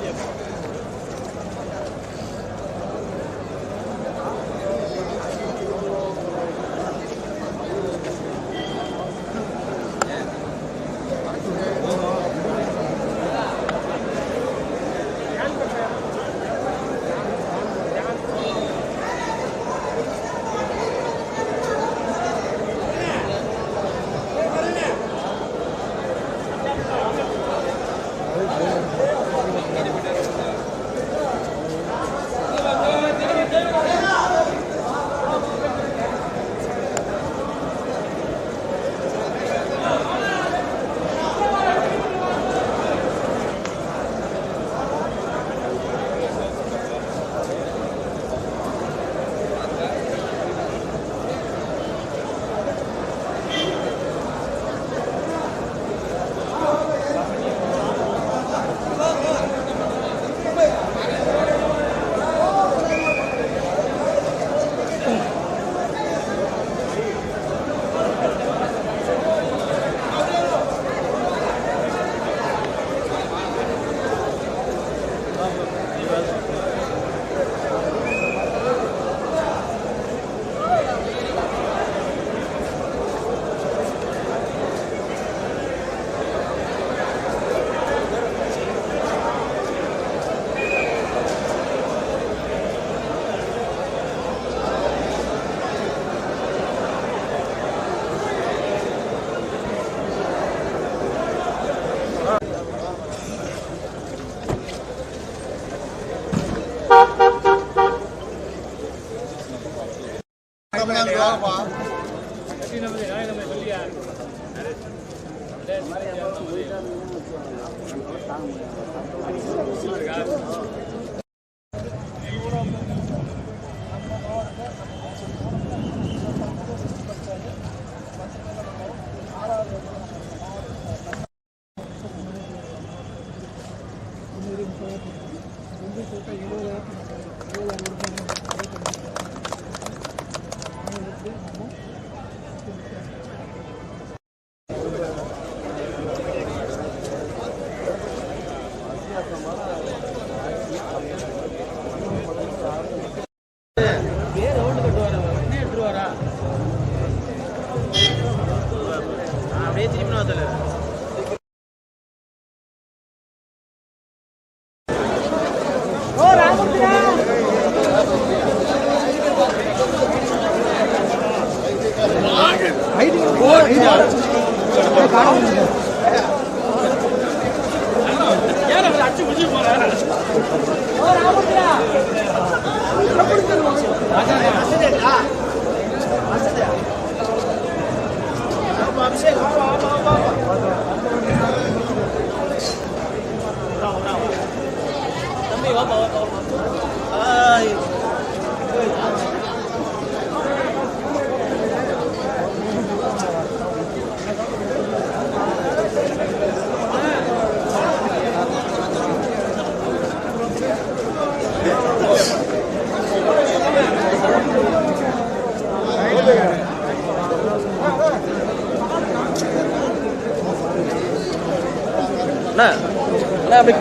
Yes.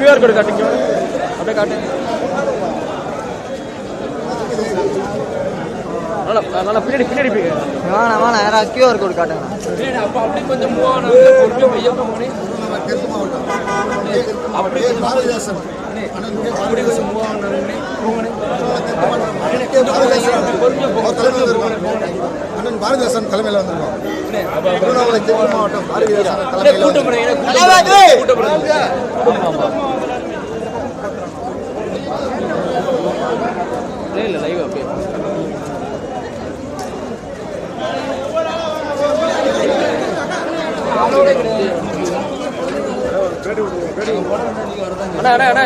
QR code காட்டுங்க. அப்படியே காட்டு நல்லா நல்லா பின்னாடி பின்னாடி வேணாம் வேணாம் யாராவது கியூஆர் கோடு காட்டுங்க. அப்போ அப்படி கொஞ்சம் மூவ் ஆகணும். மாவட்டம் அப்படி கே. பாரதிதாசன் அப்படி கொஞ்சம் மூவ் அண்ணன் பாரதிதாசன் தலைமையில் வந்திருக்கோம் திருவண்ணாமலை மாவட்டம் பாரதிதாசன் தலைமையில் வந்திருக்கோம். இல்லை லைவ் அப்படியே அண்ணா அண்ணா அண்ணா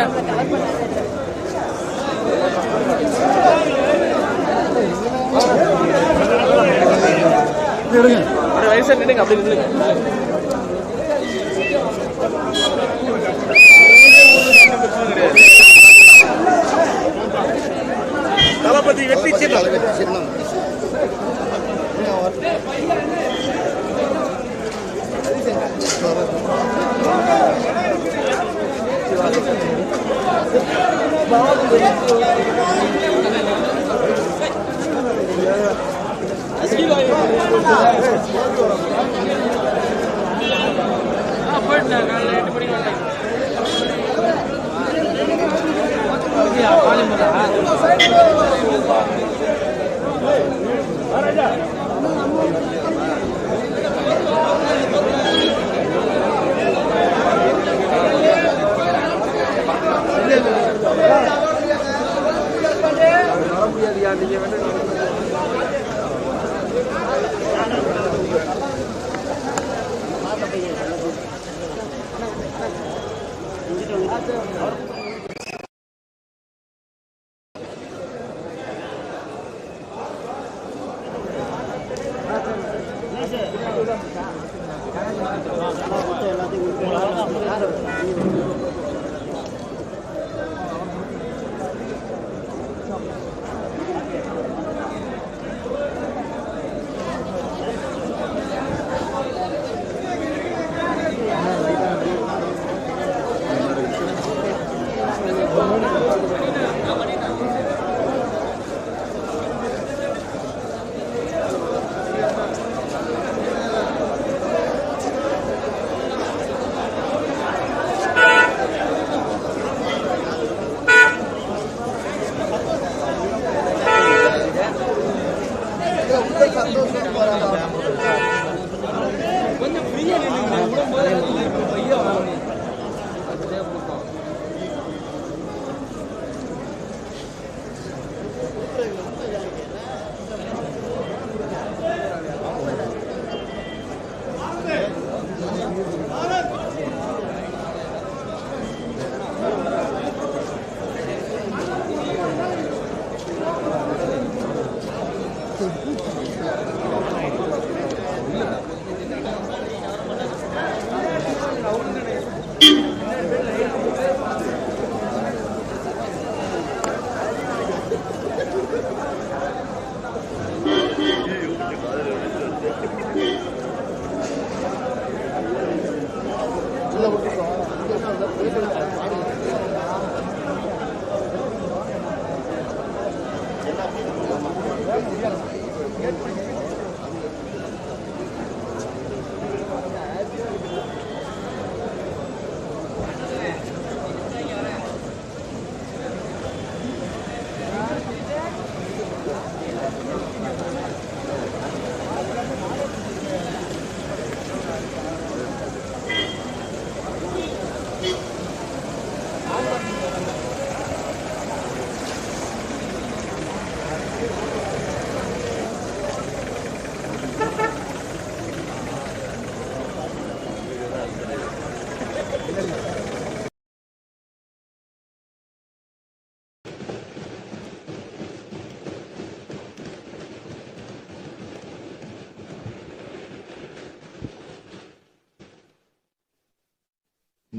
அப்படியே வயசா நின்னுங்க அப்படி நின்னுங்க Gracias.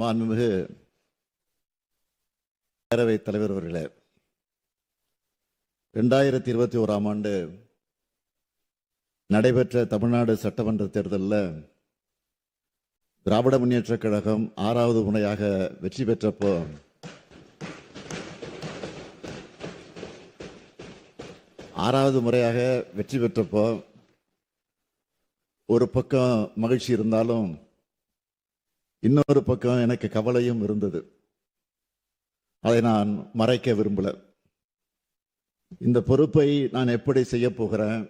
மாண்புமிகு பேரவைத் தலைவர் அவர்களே ரெண்டாயிரத்தி இருபத்தி ஓராம் ஆண்டு நடைபெற்ற தமிழ்நாடு சட்டமன்ற தேர்தலில் திராவிட முன்னேற்றக் கழகம் ஆறாவது முறையாக வெற்றி பெற்றப்போ ஆறாவது முறையாக வெற்றி பெற்றப்போ ஒரு பக்கம் மகிழ்ச்சி இருந்தாலும் இன்னொரு பக்கம் எனக்கு கவலையும் இருந்தது. அதை நான் மறைக்க விரும்பல. இந்த பொறுப்பை நான் எப்படி செய்ய போகிறேன்?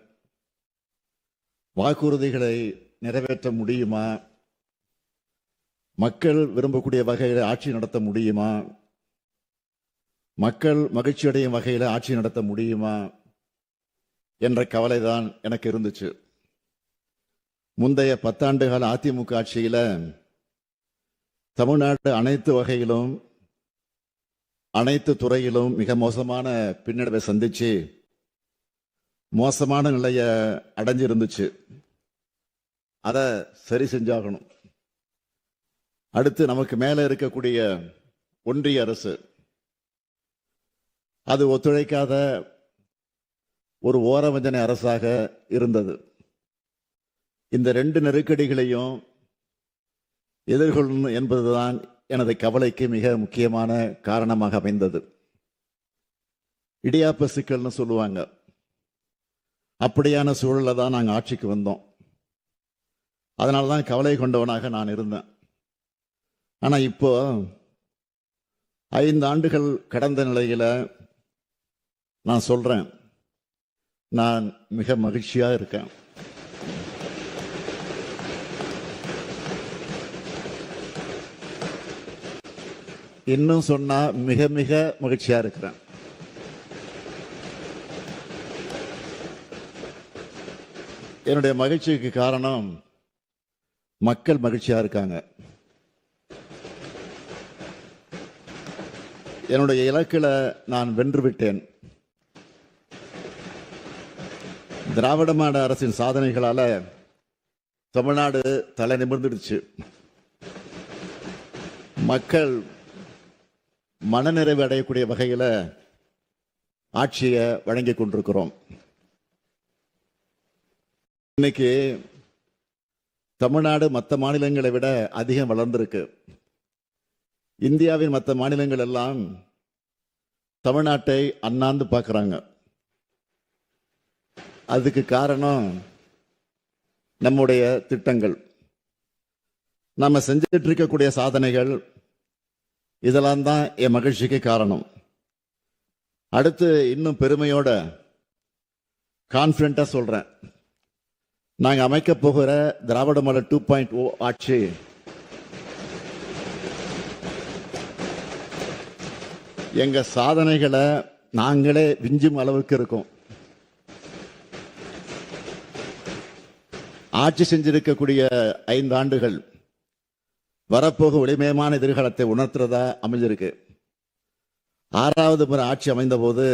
வாக்குறுதிகளை நிறைவேற்ற முடியுமா? மக்கள் விரும்பக்கூடிய வகையில் ஆட்சி நடத்த முடியுமா? மக்கள் மகிழ்ச்சியடையும் வகையில் ஆட்சி நடத்த முடியுமா? என்ற கவலை தான் எனக்கு இருந்துச்சு. முந்தைய பத்தாண்டு கால அதிமுக ஆட்சியில் தமிழ்நாடு அனைத்து வகையிலும் அனைத்து துறையிலும் மிக மோசமான பின்னடைவை சந்திச்சு மோசமான நிலையை அடைஞ்சிருந்துச்சு. அதை சரி செஞ்சாகணும். அடுத்து நமக்கு மேலே இருக்கக்கூடிய ஒன்றிய அரசு. அது ஒத்துழைக்காத ஒரு ஓரவஞ்சனை அரசாக இருந்தது. இந்த ரெண்டு நெருக்கடிகளையும் எதிர்கொள்ளணும் என்பதுதான் எனது கவலைக்கு மிக முக்கியமான காரணமாக அமைந்தது. இடியாப்ப சிக்கல்னு சொல்லுவாங்க. அப்படியான சூழலில் தான் நாங்கள் ஆட்சிக்கு வந்தோம். அதனால தான் கவலை கொண்டவனாக நான் இருந்தேன். ஆனால் இப்போ ஐந்து ஆண்டுகள் கடந்த நிலையில் நான் சொல்கிறேன் நான் மிக மகிழ்ச்சியாக இருக்கேன். இன்னும் சொன்னா மிக மிக மகிழ்ச்சியா இருக்கிறேன். என்னுடைய மகிழ்ச்சிக்கு காரணம் மக்கள் மகிழ்ச்சியா இருக்காங்க. என்னுடைய இலக்கில நான் வென்று விட்டேன். திராவிட மாட அரசின் சாதனைகளால தமிழ்நாடு தலை நிமிர்ந்துடுச்சு. மக்கள் மனநிறைவு அடையக்கூடிய வகையில் ஆட்சியை வழங்கி கொண்டிருக்கிறோம். இன்னைக்கு தமிழ்நாடு மற்ற மாநிலங்களை விட அதிகம் வளர்ந்திருக்கு. இந்தியாவின் மற்ற மாநிலங்கள் எல்லாம் தமிழ்நாட்டை அண்ணாந்து பார்க்குறாங்க. அதுக்கு காரணம் நம்முடைய திட்டங்கள். நம்ம செஞ்சிட்டு இருக்கக்கூடிய சாதனைகள் இதெல்லாம் தான் என் மகிழ்ச்சிக்கு காரணம். அடுத்து இன்னும் பெருமையோட கான்பிடண்டா சொல்கிறேன் நாங்கள் அமைக்க போகிற திராவிட மலை டூ பாயிண்ட் ஓ ஆட்சி எங்கள் சாதனைகளை நாங்களே விஞ்சும் அளவுக்கு இருக்கோம். ஆட்சி செஞ்சிருக்கக்கூடிய ஐந்து ஆண்டுகள் வரப்போக ஒளிமயமான எதிர்காலத்தை உணர்த்துறதா அமைஞ்சிருக்கு. ஆறாவது முறை ஆட்சி அமைந்த போது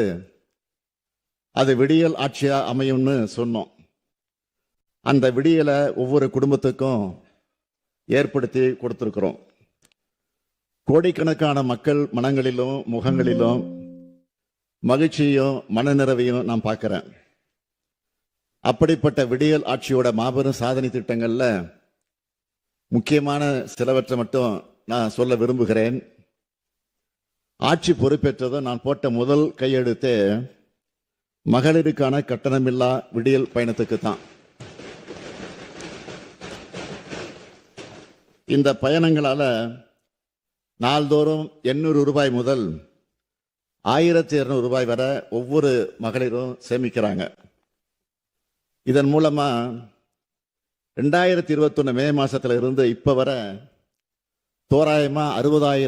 அது விடியல் ஆட்சியா அமையும்னு சொன்னோம். அந்த விடியலை ஒவ்வொரு குடும்பத்துக்கும் ஏற்படுத்தி கொடுத்துருக்குறோம். கோடிக்கணக்கான மக்கள் மனங்களிலும் முகங்களிலும் மகிழ்ச்சியும் மனநிறவையும் நான் பார்க்குறேன். அப்படிப்பட்ட விடியல் ஆட்சியோட மாபெரும் சாதனை திட்டங்களில் முக்கியமான சிலவற்றை மட்டும் நான் சொல்ல விரும்புகிறேன். ஆட்சி பொறுப்பேற்றதும் நான் போட்ட முதல் கையெழுத்து மகளிருக்கான கட்டணமில்லா விடியல் பயணத்துக்கு தான் இந்த பயணங்களால நாள்தோறும் எண்ணூறு ரூபாய் முதல் ஆயிரத்தி இருநூறு ரூபாய் வரை ஒவ்வொரு மகளிரும் சேமிக்கிறாங்க. இதன் மூலமாக ரெண்டாயிரத்தி இருபத்தொன்று மே மாதத்தில் இருந்து இப்போ வர தோராயமா அறுபதாயிரம்